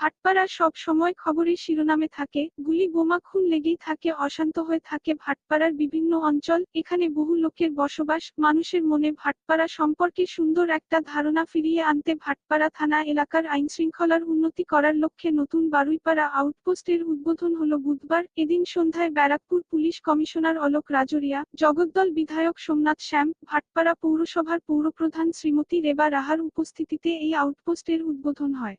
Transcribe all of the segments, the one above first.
ভাটপাড়া সব সময় খবরের শিরোনামে থাকে, গুলি বোমা খুন লেগেই থাকে, অশান্ত হয়ে থাকে ভাটপাড়ার বিভিন্ন অঞ্চল, এখানে বহু লোকের বসবাস, মানুষের মনে ভাটপাড়া সম্পর্কে সুন্দর একটা ধারণা ফিরিয়ে আনতে ভাটপাড়া থানা এলাকার আইন শৃঙ্খলার উন্নতি করার লক্ষ্যে নতুন বারুইপাড়া আউটপোস্টের উদ্বোধন হলো বুধবার। এদিন সন্ধ্যায় ব্যারাকপুর পুলিশ কমিশনার অলোক রাজরিয়া, জগদ্দল বিধায়ক সোমনাথ শ্যাম, ভাটপাড়া পৌরসভার পৌরপ্রধান শ্রীমতী রেবা রাহার উপস্থিতিতে এই আউটপোস্টের উদ্বোধন হয়।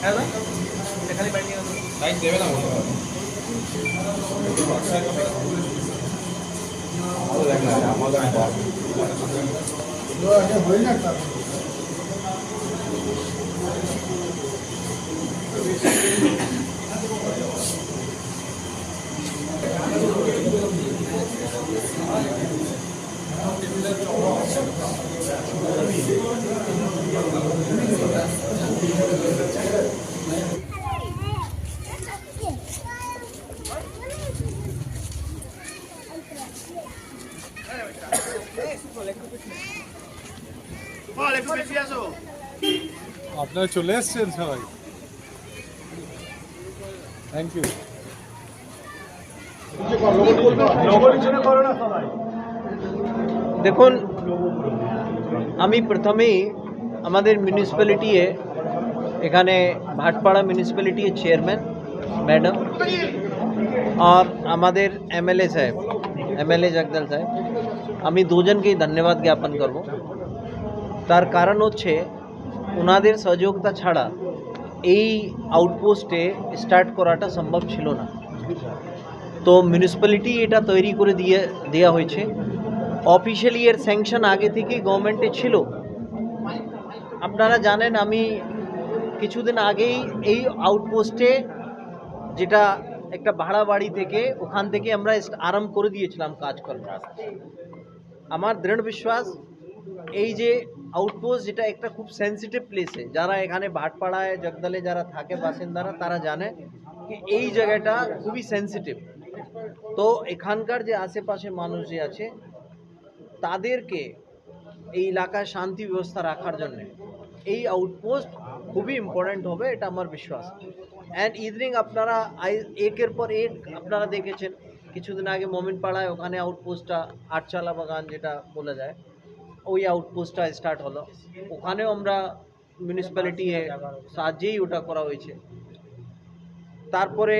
হ্যাঁ না এখানে বাইরে লাইট দেবে না আপনারা চলে এসছেন সবাই থ্যাংক ইউ দেখুন আমি প্রথমেই আমাদের মিউনিসিপ্যালিটিয়ে এখানে ভাটপাড়া মিউনিসিপ্যালিটি চেয়ারম্যান ম্যাডাম আর আমাদের এমএলএ সাহেব এমএলএ জগদল সাহেব আমি দুজনকেই ধন্যবাদ জ্ঞাপন করব তার কারণ হচ্ছে ওনাদের সহযোগিতা ছাড়া এই আউটপোস্টে স্টার্ট করাটা সম্ভব ছিল না। তো মিউনিসিপ্যালিটি এটা তৈরি করে দিয়ে দেওয়া হয়েছে। অফিসিয়ালি এর স্যাংশন আগে থেকেই গভর্নমেন্টে ছিল। আপনারা জানেন, আমি কিছুদিন আগেই এই আউটপোস্টে যেটা একটা ভাড়া বাড়ি থেকে, ওখান থেকে আমরা আরম্ভ করে দিয়েছিলাম কাজ করা আমার দৃঢ় বিশ্বাস, এই যে আউটপোস্ট যেটা একটা খুব সেন্সিটিভ প্লেসে যারা এখানে ভাটপাড়ায়, জগদলে যারা থাকে, বাসিন্দারা, তারা জানে এই জায়গাটা খুবই সেন্সিটিভ তো এখানকার যে আশেপাশে মানুষ যে আছে, তাদেরকে এই এলাকায় শান্তি ব্যবস্থা রাখার জন্য এই আউটপোস্ট খুবই ইম্পর্ট্যান্ট হবে, এটা আমার বিশ্বাস। অ্যান্ড ইদানিং আপনারা একের পর এক আপনারা দেখেছেন, কিছুদিন আগে মোমিনপাড়ায় ওখানে আউটপোস্টটা আটচালা বাগান যেটা বলা যায়। ওই আউটপোস্টটা স্টার্ট হলো। ওখানেও আমরা মিউনিসিপ্যালিটি সাহায্যেই ওটা করা হয়েছে। তারপরে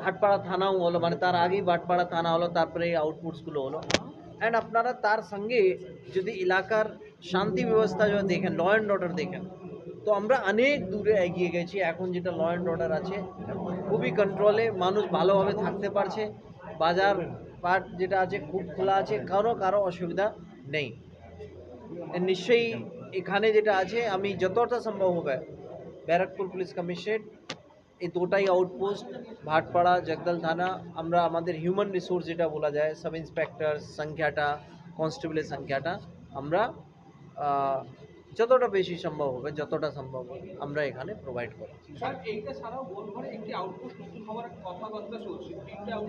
ভাটপাড়া থানাও হলো মানে তার আগেই ভাটপাড়া থানা হলো, তারপরে এই আউটপুটসগুলো হলো। অ্যান্ড আপনারা তার সঙ্গে যদি এলাকার শান্তি ব্যবস্থা যদি দেখেন ল অ্যান্ড অর্ডার দেখেন, তো আমরা অনেক দূরে এগিয়ে গেছি। এখন যেটা ল অ্যান্ড অর্ডার আছে, খুবই কন্ট্রোলে মানুষ ভালোভাবে থাকতে পারছে। বাজার পাট যেটা আছে, খুব খোলা আছে, কারও কারও অসুবিধা নেই। নিশ্চয়ই এখানে যেটা আছে আমি যতটা সম্ভব হবে ব্যারাকপুর পুলিশ কমিশনারেট এই দুটাই আউটপোস্ট ভাটপাড়া জগদল থানা আমরা আমাদের হিউম্যান রিসোর্স যেটা বলা যায় সাব ইন্সপেক্টর সংখ্যাটা কনস্টেবলের সংখ্যাটা আমরা যতটা বেশি সম্ভব হবে যতটা সম্ভব হবে আমরা এখানে প্রোভাইড করি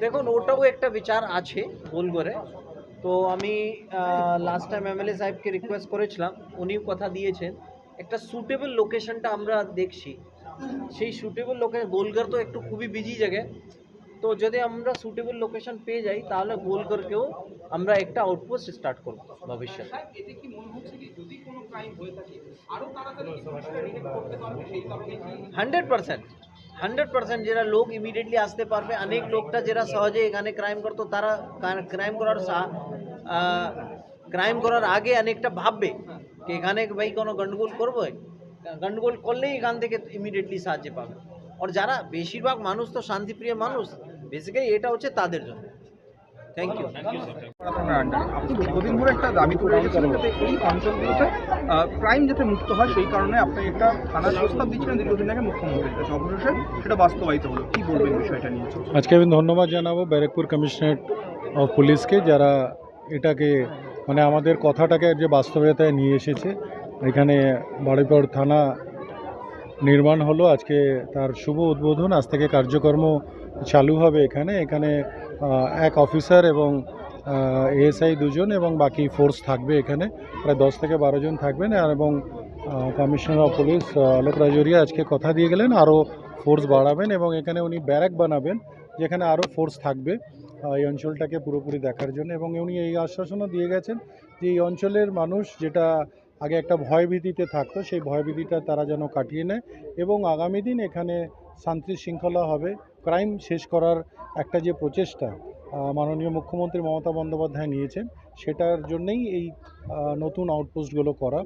দেখুন ওটাও একটা বিচার আছে ভুল করে তো আমি লাস্ট টাইম এমএলএ সাহেবকে রিকোয়েস্ট করেছিলাম উনিও কথা দিয়েছেন। একটা সুটেবল লোকেশনটা আমরা দেখছি। সেই সুটেবল লোকেশন গোলঘর তো একটু খুবই বিজি জায়গা তো যদি আমরা সুটেবল লোকেশন পেয়ে যাই তাহলে গোলঘরকেও আমরা একটা আউটপোস্ট স্টার্ট করব ভবিষ্যতে। Hundred percent. হান্ড্রেড পার্সেন্ট যারা লোক ইমিডিয়েটলি আসতে পারবে অনেক লোকটা যারা সহজে এখানে ক্রাইম করতো তারা ক্রাইম করার ক্রাইম করার আগে অনেকটা ভাববে কি এখানে ভাই কোনো গন্ডগোল করব গন্ডগোল করলেই এখান থেকে ইমিডিয়েটলি সাহায্য পাবে আর যারা বেশিরভাগ মানুষ তো শান্তিপ্রিয় মানুষ বেসিক্যালি এটা হচ্ছে তাদের জন্য থ্যাংক ইউ একটা দাবি করে রেখেছিলেন যাতে এই অঞ্চলগুলোতে ক্রাইম যাতে মুক্ত হয় সেই কারণে আপনি একটা থানার প্রস্তাব দিচ্ছিলেন দীর্ঘদিন আগে মুখ্যমন্ত্রীর কাছে অবশেষে সেটা বাস্তবায়িত হলো। কি বলবেন বিষয়টা নিয়ে? আজকে আমি ধন্যবাদ জানাব ব্যারাকপুর কমিশনারেট অফ পুলিশকে যারা এটাকে মানে আমাদের কথাটাকে যে বাস্তবতায় নিয়ে এসেছে। এখানে বাড়িপড় থানা নির্মাণ হলো। আজকে তার শুভ উদ্বোধন। আজ থেকে কার্যকর্ম চালু হবে এখানে। এখানে এক অফিসার এবং এএসআই দুজন এবং বাকি ফোর্স থাকবে এখানে। প্রায় দশ থেকে বারো জন থাকবেন এবং commissioner of police Alok Rajoria আজকে কথা দিয়ে গেলেন, আরও ফোর্স বাড়াবেন এবং এখানে উনি ব্যারাক বানাবেন, যেখানে আরও ফোর্স থাকবে এই অঞ্চলটাকে পুরোপুরি দেখার জন্য। এবং উনি এই আশ্বাসনও দিয়ে গেছেন যে এই অঞ্চলের মানুষ যেটা আগে একটা ভয়ভীতিতে থাকতো, সেই ভয়ভীতিটা তারা যেন কাটিয়ে নেয় এবং আগামী দিন এখানে শান্তি শৃঙ্খলা হবে। ক্রাইম শেষ করার একটা যে প্রচেষ্টা মাননীয় মুখ্যমন্ত্রী মমতা বন্দ্যোপাধ্যায় নিয়েছেন, সেটার জন্যেই এই নতুন আউটপোস্টগুলো করা।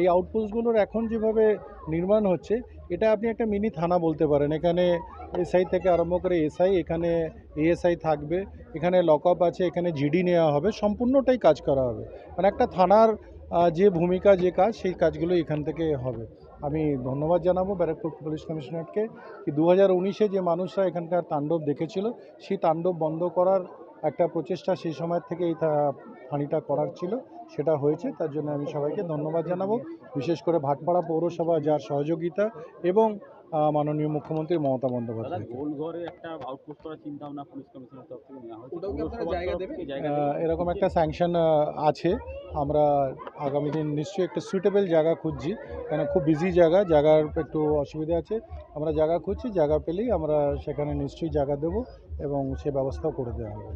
এই আউটপোস্টগুলোর এখন যেভাবে নির্মাণ হচ্ছে, এটা আপনি একটা মিনি থানা বলতে পারেন। এখানে এসআই থেকে আরম্ভ করে এসআই, এখানে এএসআই থাকবে, এখানে লক আছে, এখানে জিডি নেওয়া হবে, সম্পূর্ণটাই কাজ করা হবে। মানে একটা থানার যে ভূমিকা যে কাজ সেই কাজগুলো এখান থেকে হবে। আমি ধন্যবাদ জানাব ব্যারাকপুর পুলিশ কমিশনারকে কি দু হাজার উনিশে যে মানুষরা এখানকার তাণ্ডব দেখেছিল সেই তাণ্ডব বন্ধ করার একটা প্রচেষ্টা সেই সময় থেকে এই থা- ফাঁড়িটা করার ছিল সেটা হয়েছে। তার জন্য আমি সবাইকে ধন্যবাদ জানাব। বিশেষ করে ভাটপাড়া পৌরসভা যার সহযোগিতা এবং মাননীয় মুখ্যমন্ত্রী মমতা বন্দ্যোপাধ্যায়? এরকম একটা স্যাংশন আছে। আমরা আগামী দিন নিশ্চয়ই একটা সুইটেবল জায়গা খুঁজছি। কেন খুব বিজি জায়গা, জায়গার একটু অসুবিধা আছে। আমরা জায়গা খুঁজছি, জায়গা পেলেই আমরা সেখানে নিশ্চয়ই জায়গা দেবো এবং সে ব্যবস্থাও করে দেওয়া হবে।